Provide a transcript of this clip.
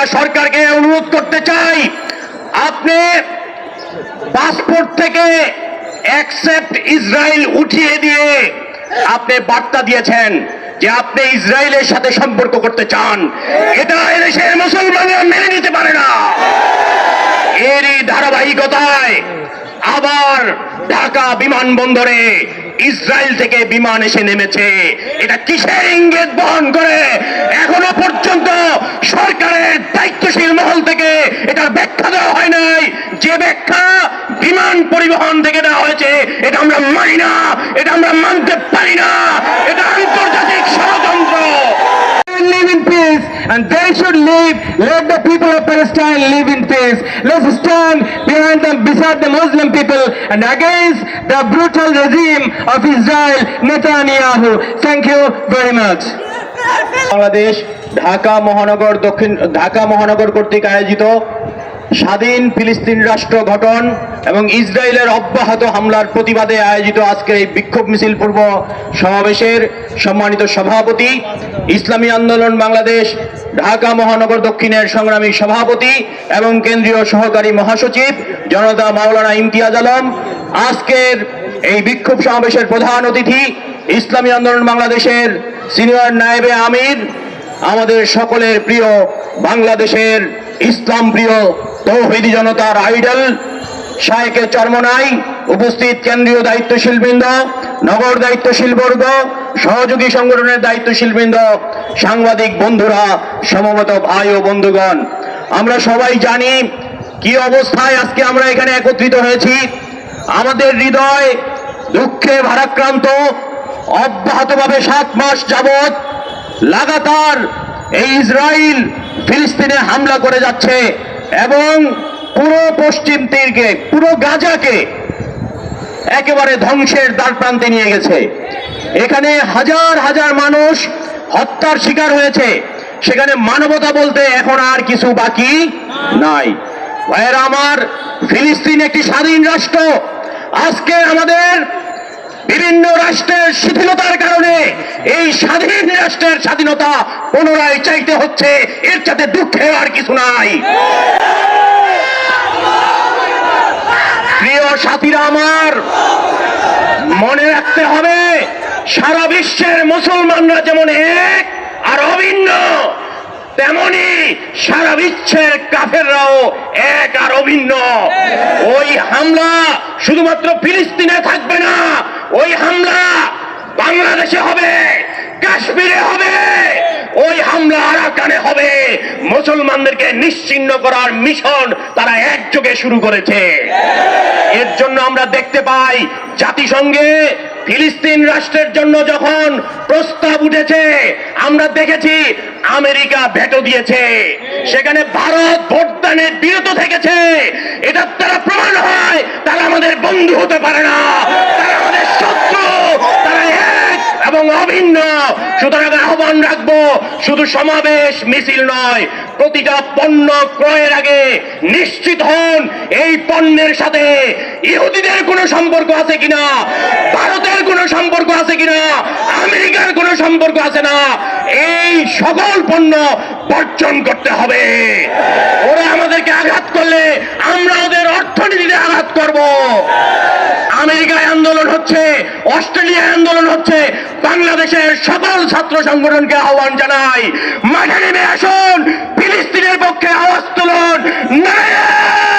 আমরা সরকারকে অনুরোধ করতে চাই, আপনি পাসপোর্ট থেকে অ্যাকসেপ্ট ইসরায়েল উঠিয়ে দিয়ে আপনি বার্তা দিয়েছেন যে আপনি ইসরায়েলের সাথে সম্পর্ক করতে চান। এটা এদেশের মুসলমানরা মেনে নিতে পারে না। এরই ধারাবাহিকতায় আবার ঢাকা বিমানবন্দরে ইসরায়েল থেকে বিমান এসে নেমেছে। এটা কিসের ইঙ্গিত বহন করে? এখনও পর্যন্ত সরকারের দায়িত্বশীল মহল থেকে এটার ব্যাখ্যা দেওয়া হয় নাই যে ব্যাখ্যা বিমান পরিবহন থেকে দেওয়া হয়েছে এটা আমরা মানি না এটা আমরা মানতে পারি না এটা আন্তর্জাতিক ষড়যন্ত্র live in peace and they should live. Let the people of Palestine live in peace. Let's stand behind them, beside the Muslim people and against the brutal regime of Israel, Netanyahu. Thank you very much. Bangladesh Dhaka মহানগর দক্ষিণ ঢাকা মহানগর কর্তৃক আয়োজিত স্বাধীন ফিলিস্তিন রাষ্ট্র গঠন এবং ইসরায়েলের অব্যাহত হামলার প্রতিবাদে আয়োজিত আজকের এই বিক্ষোভ মিছিল পূর্ব সমাবেশের সম্মানিত সভাপতি, ইসলামী আন্দোলন বাংলাদেশ, ঢাকা মহানগর দক্ষিণের সংগ্রামী সভাপতি এবং কেন্দ্রীয় সহকারী মহাসচিব জনতা মাওলানা ইমতিয়াজ আলম, আজকের এই বিক্ষোভ সমাবেশের প্রধান অতিথি ইসলামী আন্দোলন বাংলাদেশের সিনিয়র নায়েবে আমির, আমাদের সকলের প্রিয় বাংলাদেশের ইসলাম প্রিয় তৌহিদি জনতার আইডল, শায়েকে চর্মনাই, উপস্থিত কেন্দ্রীয় দায়িত্বশীল বৃন্দ নগর দায়িত্বশীল বর্গ, সহযোগী সংগঠনের দায়িত্বশীল বৃন্দ সাংবাদিক বন্ধুরা সমবত ভাই ও বন্ধুগণ, আমরা সবাই জানি কি অবস্থায় আজকে আমরা এখানে একত্রিত হয়েছি। আমাদের হৃদয় দুঃখে ভারাক্রান্ত, অব্যাহতভাবে সাত মাস যাবৎ লাগাতার এই ইসরায়েল ফিলিস্তিনে হামলা করে যাচ্ছে। এবং পুরো পশ্চিম তীরকে, পুরো গাজাকে একেবারে ধ্বংসের দ্বার প্রান্তে নিয়ে গেছে। এখানে হাজার হাজার মানুষ হত্যার শিকার হয়েছে। সেখানে মানবতা বলতে এখন আর কিছু বাকি নাই। ভাইয়েরা আমার ফিলিস্তিন একটি স্বাধীন রাষ্ট্র। আজকে আমাদের বিভিন্ন রাষ্ট্রের শিথিলতার কারণে এই স্বাধীন রাষ্ট্রের স্বাধীনতা পুনরায় চাইতে হচ্ছে। এর সাথে দুঃখের আর কিছু নাই। প্রিয় সাথীরা আমার, মনে রাখতে হবে, সারা বিশ্বের মুসলমানরা যেমন এক আর অভিন্ন, তেমনি সারা বিশ্বের কাফেররাও এক আর অভিন্ন। ওই হামলা শুধুমাত্র ফিলিস্তিনে থাকবে না ওই হামলা বাংলাদেশে হবে, কাশ্মীরে হবে, ওই হামলা আরাকানে হবে। মুসলমানদেরকে নিশ্চিন্ন করার মিশন তারা একযোগে শুরু করেছে। এর জন্য আমরা দেখতে পাই, জাতিসংঘে ফিলিস্তিন রাষ্ট্রের জন্য যখন প্রস্তাব উঠেছে, আমরা দেখেছি আমেরিকা ভেটো দিয়েছে। সেখানে ভারত ভোটদানে বিরত থেকেছে। এটা তারা প্রমাণ হয়, তারা আমাদের বন্ধু হতে পারে না তারা আমাদের শত্রু তারা এক এবং অভিন্ন। সুতরাং আহ্বান রাখব, শুধু সমাবেশ মিছিল নয়, প্রতিটা পণ্য ক্রয়ের আগে নিশ্চিত হন, এই পণ্যের সাথে ইহুদিদের কোনো সম্পর্ক আছে কিনা, ভারতের কোনো সম্পর্ক আছে কিনা, আমেরিকার কোনো সম্পর্ক আছে না, এই সকল পণ্য বর্জন করতে হবে। ওরা আমাদেরকে আঘাত করলে আমরা ওদের অর্থনীতিতে আঘাত করব। আমেরিকায় আন্দোলন হচ্ছে, অস্ট্রেলিয়ায় আন্দোলন বাংলাদেশের সকল ছাত্র সংগঠনকে আহ্বান জানাই। মাঠে নেমে আসুন ফিলিস্তিনের পক্ষে আওয়াজ তুলুন নারায়ণ!